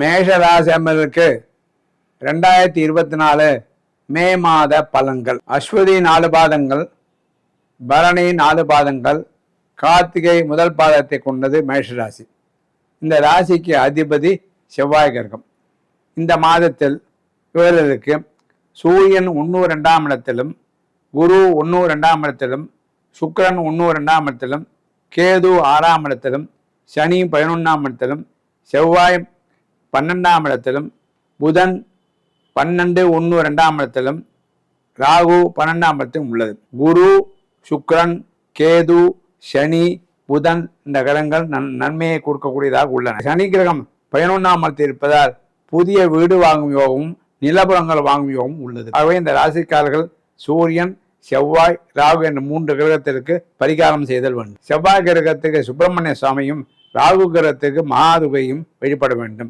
மேஷராசி ராசி ரெண்டாயிரத்தி இருபத்தி நாலு மே மாத பலன்கள். அஸ்வதி நாலு பாதங்கள் பரணி நாலு பாதங்கள் கார்த்திகை முதல் பாதத்தை கொண்டது மேஷ ராசி இந்த ராசிக்கு அதிபதி செவ்வாய் கிரகம். இந்த மாதத்தில் இவர்களுக்கு சூரியன் ஒன்று ரெண்டாம் இடத்திலும் குரு ஒன்று ரெண்டாம் இடத்திலும் சுக்கரன் ஒன்று ரெண்டாம் இடத்திலும் கேது ஆறாம் இடத்திலும் சனி பதினொன்றாம் இடத்திலும் செவ்வாய் பன்னெண்டாம் இடத்திலும் புதன் பன்னெண்டு ஒன்று ரெண்டாம் இடத்திலும் ராகு பன்னெண்டாம் இடத்திலும் உள்ளது. குரு சுக்ரன் கேது சனி புதன் இந்த கிரகங்கள் நன் நன்மையை கொடுக்கக்கூடியதாக உள்ளன. சனி கிரகம் பதினொன்றாம் இடத்தில் இருப்பதால் புதிய வீடு வாங்கும் யோகமும் நிலபுறங்கள் வாங்கும் யோகமும் உள்ளது. ஆகவே இந்த ராசிக்காரர்கள் சூரியன் செவ்வாய் ராகு என்ற மூன்று கிரகத்திற்கு பரிகாரம் செய்தல் வேண்டும். செவ்வாய் கிரகத்துக்கு சுப்பிரமணிய சுவாமியும் ராகு கிரகத்துக்கு மகாதுகையும் வழிபட வேண்டும்.